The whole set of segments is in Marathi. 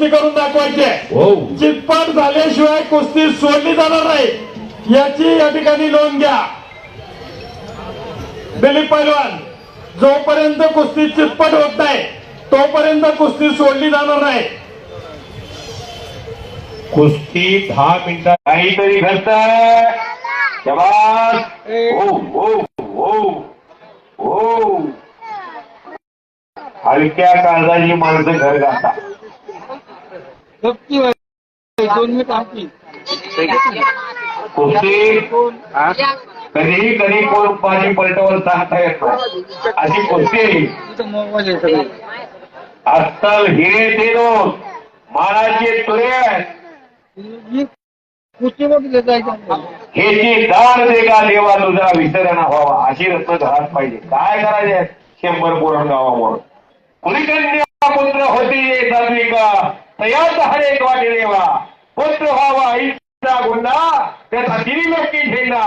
कुस्ती करून दाखवायची आहे. हो. चितपट झाल्याशिवाय कुस्ती सोडली जाणार नाही. याची या ठिकाणी नोंद घ्या. दिलीप पैलवान जोपर्यंत कुस्ती चितपट होत नाही तोपर्यंत कुस्ती सोडली जाणार नाही. कुस्ती दहा मिनिटात. काहीतरी हो हो हो हो. हलक्या काळजाची माणसं घर घालतात. दोन मिनिट कुस्ती कधीही कधी कोण बाजी पलटवर सांगता येत. अशी कुस्ती अस्सल हिरे ते दोन माळाचे तुरे कुस्ती बघितलं जायचं हेची दान दे का देवा तुझा विसरणा व्हावा. अशी रत्न घरात पाहिजे. काय करायचे? शंभर पुरण गावामुळे कुणीकन्या पुत्र होती सात्विका. तयाच हरेक वाटे पुत्र व्हावा आईचा गुंडा त्याचा तिरी लोकी झेंडा.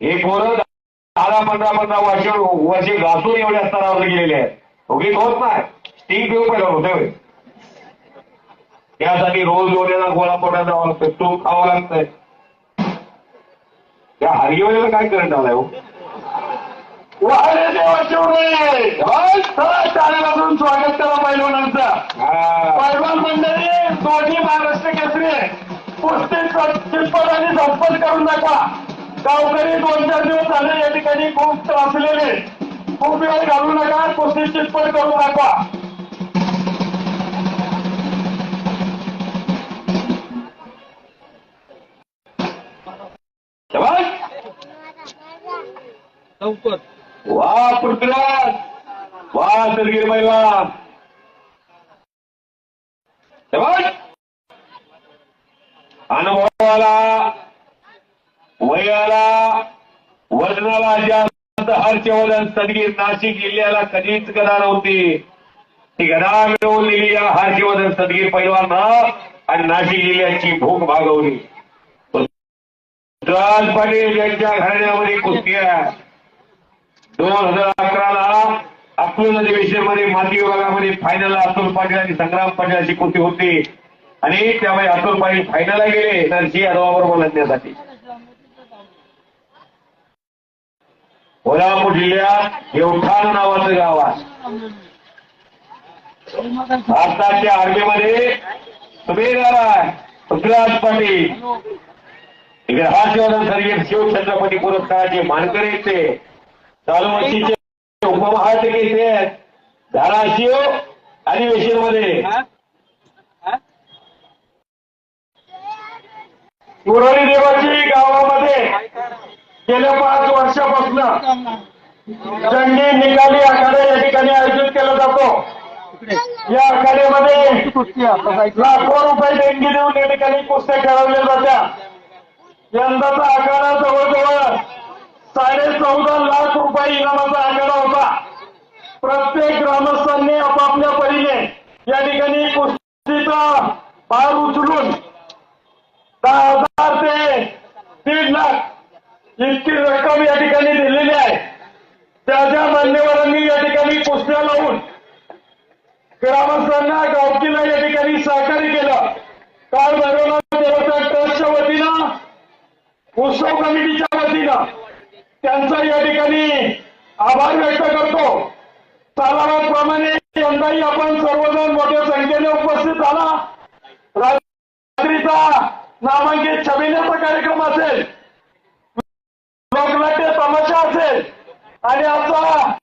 हे पोरं दहा पंधरा पंधरा वर्ष वर्षे घासून एवढ्या स्तरावर गेलेले आहेत. उगीच होत नाही. स्टिंग पिऊ पहिला होतोय त्यासाठी रोज डोळ्याला गोळा पोटात जावं लागतं तूप खावं लागतंय. त्या हरिओल्याला काय करंट आलाय हो? वारे देवाचे उरले चालेपासून स्वागत करा पैलवानांचं. पैलवान मंडळी दोन्ही महाराष्ट्र केसरी कुस्ती चितपट आणि झटपट करून दाखवा. गावकरी दोन चार दिवस झाले या ठिकाणी खूप त्रासलेले खूप वेळ घालू नका कुस्ती चितपट दाखवा. शाबास. लवकर. वा पृथ्वीराज! वा सरगीर महिला! अनुभवाला वयाला वजनाला जास्त हर्षवर्धन सदगीर नाशिक जिल्ह्याला कधीच गदा नव्हती. ती गदा मिळवलेली या हर्षवर्धन सदगीर पैलवानं आणि नाशिक जिल्ह्याची भूक भागवली. राज पाटील यांच्या घराण्यामध्ये कुस्ती आहे. दोन हजार अकराला अकलूज अधिवेशनमध्ये माती विभागामध्ये फायनल अतुल पाटील आणि संग्राम पाटील अशी कुस्ती होती. आणि त्यामुळे अतुल पाटील फायनलला गेले नरसी यादवाबरोबर लढण्यासाठी. कोल्हापूर जिल्ह्यात देवठाण नावाचं गाव आहे. भारताच्या आर्मीमध्ये सुभेदार आहे पृथ्वीराज पाटील. इकडे हर्षवर्धन सर्गे शिवछत्रपती पुरस्काराचे मानकरी ते चालू वर्षीचे उपमहाधिकारी ते आहेत धाराशिव अधिवेशनमध्ये मुरळी देवाची गावामध्ये गेल्या पाच वर्षापासून जंगी निकाली आखाडा या ठिकाणी आयोजित केला जातो. या आखाड्यामध्ये कुस्ती लाखो रुपये देणगी देऊन या ठिकाणी कुस्त्या खेळवल्या जात्या. यंदाचा आखाडा जवळजवळ साडे चौदा लाख रुपये इनामाचा आकडा होता. प्रत्येक ग्रामस्थांनी आपापल्या परीने या ठिकाणी कुस्तीचा भार उचलून दहा हजार ते दीड लाख इतकी रक्कम या ठिकाणी दिलेली आहे. त्या ज्या मान्यवरांनी या ठिकाणी कुस्त्या लावून ग्रामस्थांना गावकीला या ठिकाणी सहकार्य केलं. काल भैरवनाथ देवस्थान ट्रस्टच्या वतीनं उत्सव कमिटीच्या वतीनं त्यांचा या ठिकाणी आभार व्यक्त करतो. सालाबादप्रमाणे यंदाही आपण सर्वजण मोठ्या संख्येने उपस्थित झाला. रात्रीचा नामांकित छबिण्याचा कार्यक्रम असेल. लोकनाट्य तमाशा असेल. आणि आजचा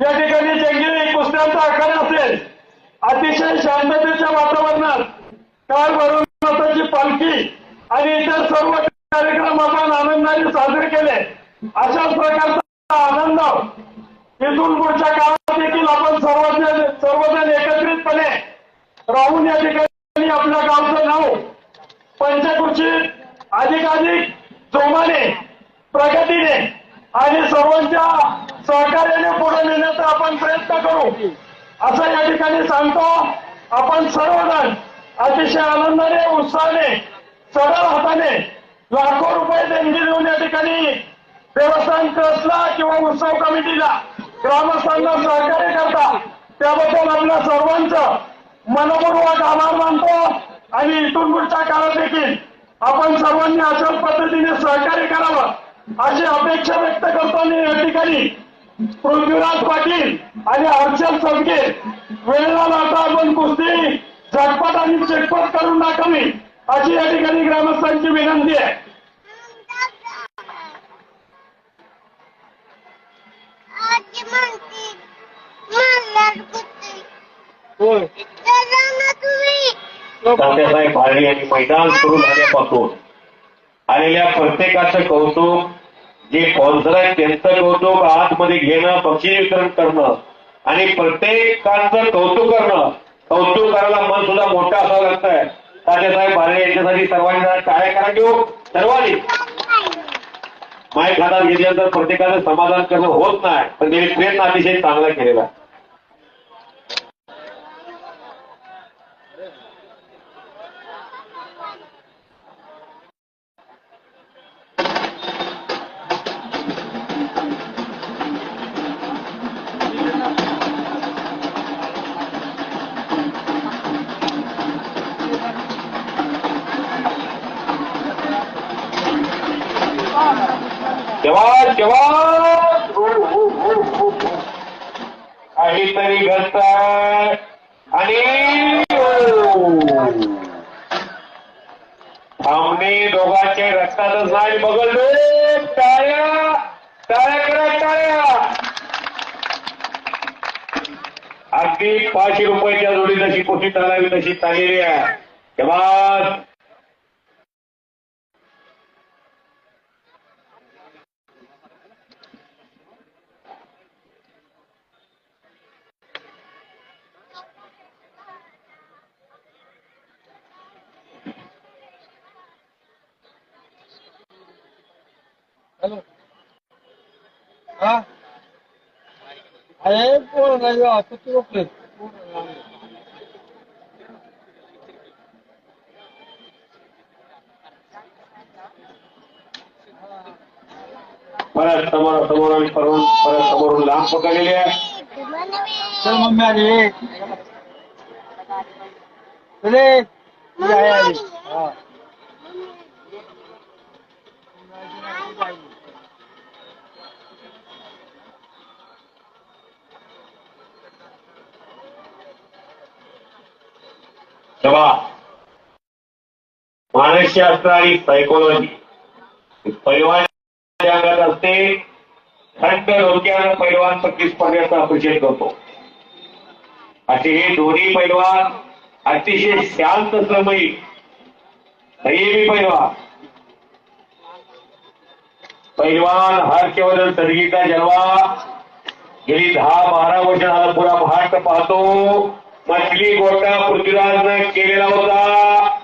या ठिकाणी जंगी कुस्त्यांचा आकार असेल. अतिशय शांततेच्या वातावरणात काल भरवनाथाची पालखी आणि इतर सर्व कार्यक्रम आपण आनंदाने साजरे केले. अशाच प्रकारचा आनंद इथून पुढच्या काळात देखील आपण सर्वजण सर्वजण एकत्रितपणे राहून या ठिकाणी आपल्या गावचं नाव पंचकृषी अधिकाधिक जोमाने प्रगतीने आणि सर्वांच्या सहकार्याने पुढे नेण्याचा आपण प्रयत्न करू. असं या ठिकाणी सांगतो. आपण सर्वजण अतिशय आनंदाने उत्साहाने सरळ हाताने लाखो रुपये देणगी देऊन या ठिकाणी देवस्थान ट्रस्टला किंवा उत्सव कमिटीला ग्रामस्थांना सहकार्य करता त्याबद्दल आपल्या सर्वांचं मनपूर्वक आभार मानतो आणि इथून पुढच्या काळात देखील आपण सर्वांनी अशाच पद्धतीने सहकार्य करावं अशी अपेक्षा व्यक्त करतो आणि या ठिकाणी पृथ्वीराज पाटील आणि हर्षल सदगे वेळेला आता आपण कुस्ती झटपट आणि चिटपट करून टाकावी अशी या ठिकाणी ग्रामस्थांची विनंती आहे. तात्यासाहेब भारे यांनी मैदान सुरू झाल्यापासून आलेल्या प्रत्येकाचं कौतुक जे स्पॉन्सर आहेत त्यांचं कौतुक आतमध्ये घेणं पक्षी वितरण करणं आणि प्रत्येकाचं कौतुक करणं कौतुक करायला मन सुद्धा मोठं असावं लागतंय. तात्यासाहेब भारे यांच्यासाठी सर्वांनी काय टाळ्या करा घेऊ सर्वांनी. माईक हातात घेतल्यानंतर प्रत्येकाचं समाधान करणं होत नाही पण त्यांनी प्रयत्न अतिशय चांगला केलेला आहे. आम्ही दोघांचे रक्तातच नाही बघडलो टाळ्या टाळ्या करा टाळ्या. अगदी पाचशे रुपयाच्या जोडी जशी कोठी चालावी तशी चाललेली आहे. तेव्हा हॅलो हा अरे कोण नाही कुठे रोखले परत समोर समोर आणि परत परत समोरून लांब पकडलेली आहे चल मम्मी आली ये चले ती आहे आली तेव्हा मानसशास्त्र आणि सायकोलॉजी पैलवान अंगात असते थंड डोक्यानं पैलवान प्रतिस्पर्ध्याचा अप्रिशिएट करतो. असे हे दोन्ही पैलवान अतिशय शांत समयी संयमी पैलवान पैलवान हर्षवर्धन सदगी जन्मा गेली दहा बारा वर्ष झाला पुरा महाराष्ट्र पाहतो. मछली गोटा पृथ्वीराजनं केलेला होता.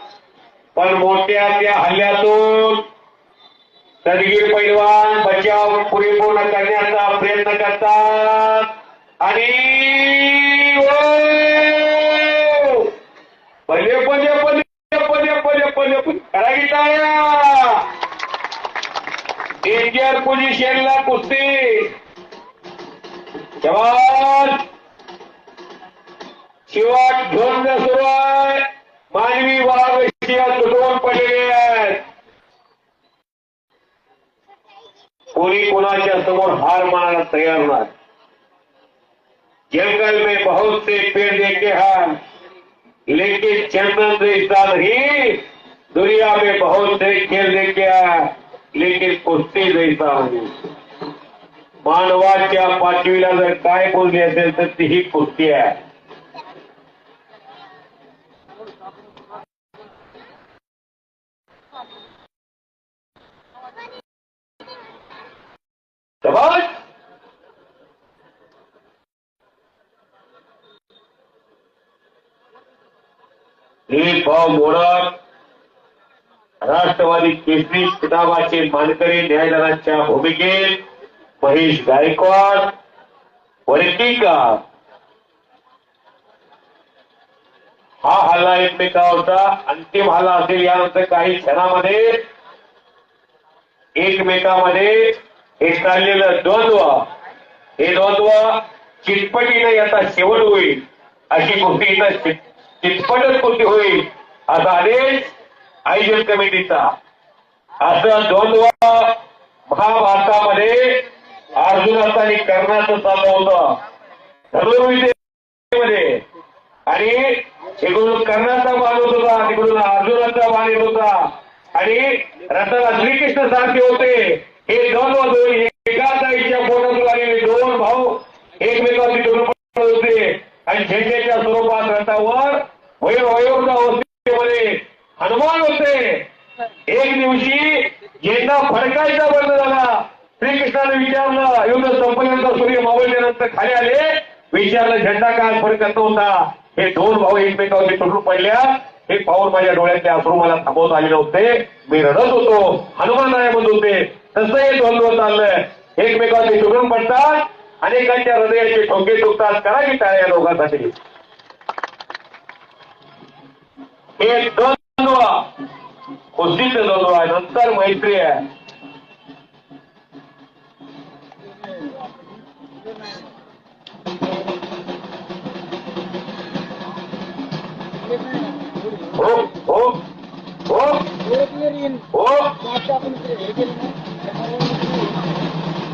पण मोठ्या त्या हल्ल्यातून सदगीर पैलवान बचाव परिपूर्ण करण्याचा प्रयत्न करतात. आणि पदे पले पले पले पले पले पले पले करा गीता डेंजर पोझिशनला कुस्ती. जवान! शिवाट सुरू आहे मानवी वाघ शिया तुटवून पडलेले आहेत. कोणी कोणाच्या समोर हार मानायला तयार नाही जंगल में बहुत से पेड़ देखे हैं, लेकिन चंदन जैसा नहीं, दुनिया में बहुत से खेल देखे हैं, लेकिन कुस्ती जैसा नहीं। मानवाच्या पाचवीला जर काय बोलली असेल तर ती ही? कुस्ती आहे दिलीप भाऊ मोडक राष्ट्रवादी केसरी किताबाचे मानकरी न्यायालयाच्या भूमिकेत महेश गायकवाड वरटीकर हा हल्ला एकमेका होता. अंतिम हल्ला असेल यानंतर काही क्षणामध्ये एकमेकामध्ये हे चाललेलं द्वंद्व. हे द्वंद्व चिटपटीने याचा शेवट होईल अशी गोष्टी इथं तिप्पटच कृती होईल. असा आदेश आयोजन कमिटीचा. असं द्वंद्व महाभारतामध्ये अर्जुनाचं आणि कर्णाचं चाललं होतं. धनुर्विद्येमध्ये आणि इकडून कर्णाचा मान होत होता तिकडून अर्जुनाचा मान येत होता. आणि रथाला श्रीकृष्ण सारखे होते. हे दोन दोन एकाच आईच्या पोटातून आलेले दोन भाऊ एकमेकांची दोन होते. आणि झेंड्याच्या स्वरूपात रथावर वयो अवस्थेमध्ये हनुमान होते. एक दिवशी यांना फडकायचा बंद झाला. श्रीकृष्णाने विचारलं युद्ध संपल्यानंतर सूर्य मावळल्यानंतर खाली आले? विचारलं झेंडा काय फडकत होता हे दोन भाऊ एकमेकावरती तुटून पडल्या. हे पाहून माझ्या डोळ्यातले अश्रू मला थांबवता आले नव्हते मी रडत होतो. हनुमान म्हणत होते. तसं हे द्वंद्व चाललंय. एकमेकावरती तुटून पडतात. अनेकांच्या हृदयाचे ठोके चुकतात करा की त्या या लोकांसाठी हे द्वंद्व कुस्तीचं द्वंद्व आहे नंतर मैत्री आहे हो हो हो हो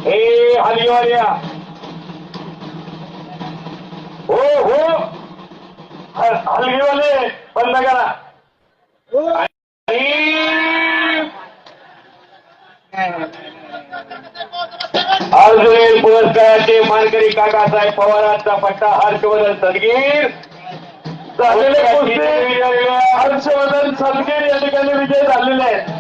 हे बंद करा. आणि अर्जुन पुरस्काराचे मानकरी काकासाहेब पवारांचा पट्टा हर्षवर्धन सदगीर. झालेले हर्षवर्धन सदगीर या ठिकाणी विजय झालेले आहेत.